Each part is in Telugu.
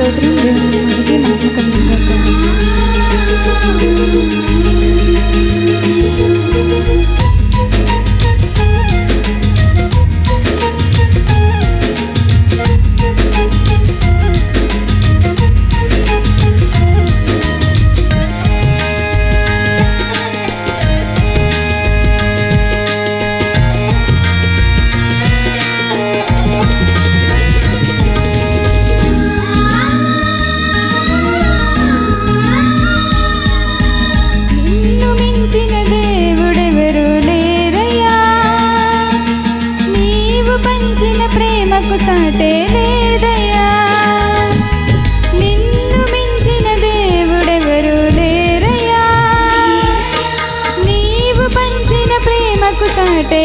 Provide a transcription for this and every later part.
స్తోత్రం దేవుని మనకి నమ్మకం మించిన దేవుడెవరు లేరయ్యా. నీవు పంచిన ప్రేమకు సాటే లేదయ్యా. నిన్ను మించిన దేవుడెవరు లేరయ్యా. నీవు పంచిన ప్రేమకు సాటే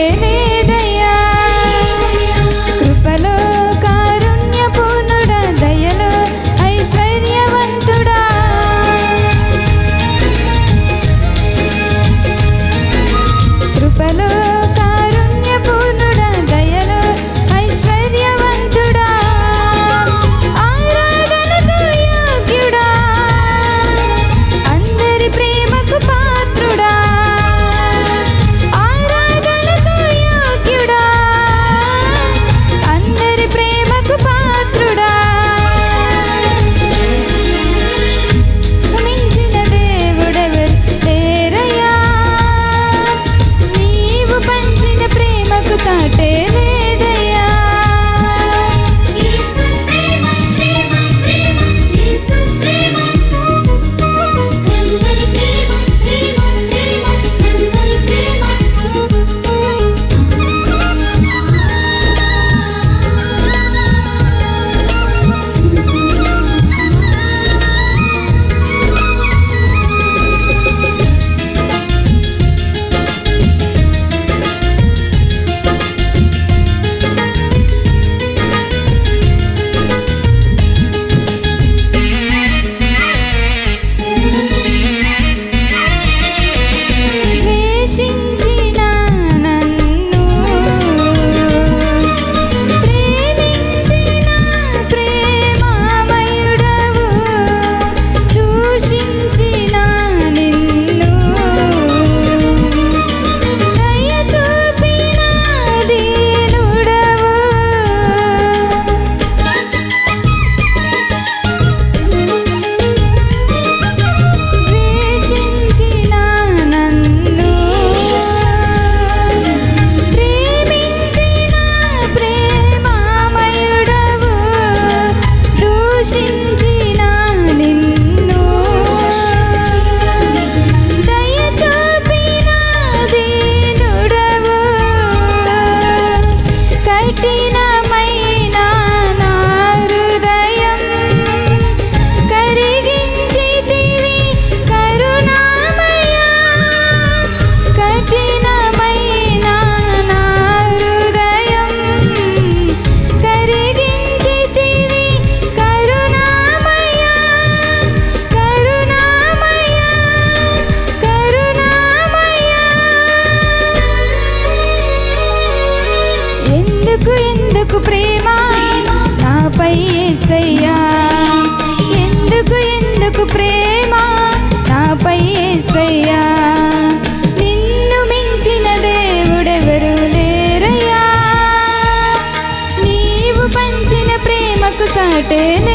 pene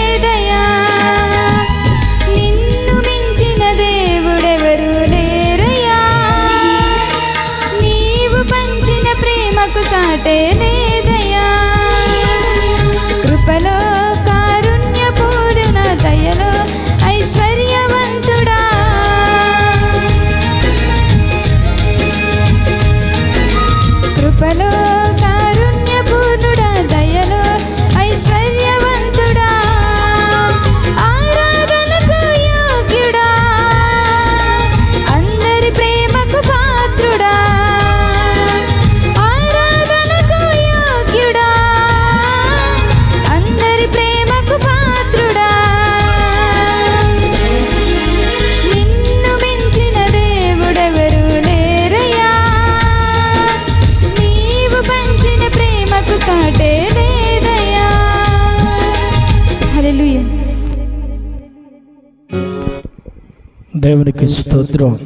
దేవునికి స్తోత్రం.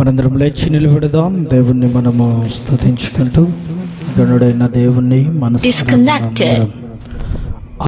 మనందరం లేచి నిలబెడదాం. దేవుణ్ణి మనము స్థుతించుకుంటూ గణుడైన దేవుణ్ణి మనసు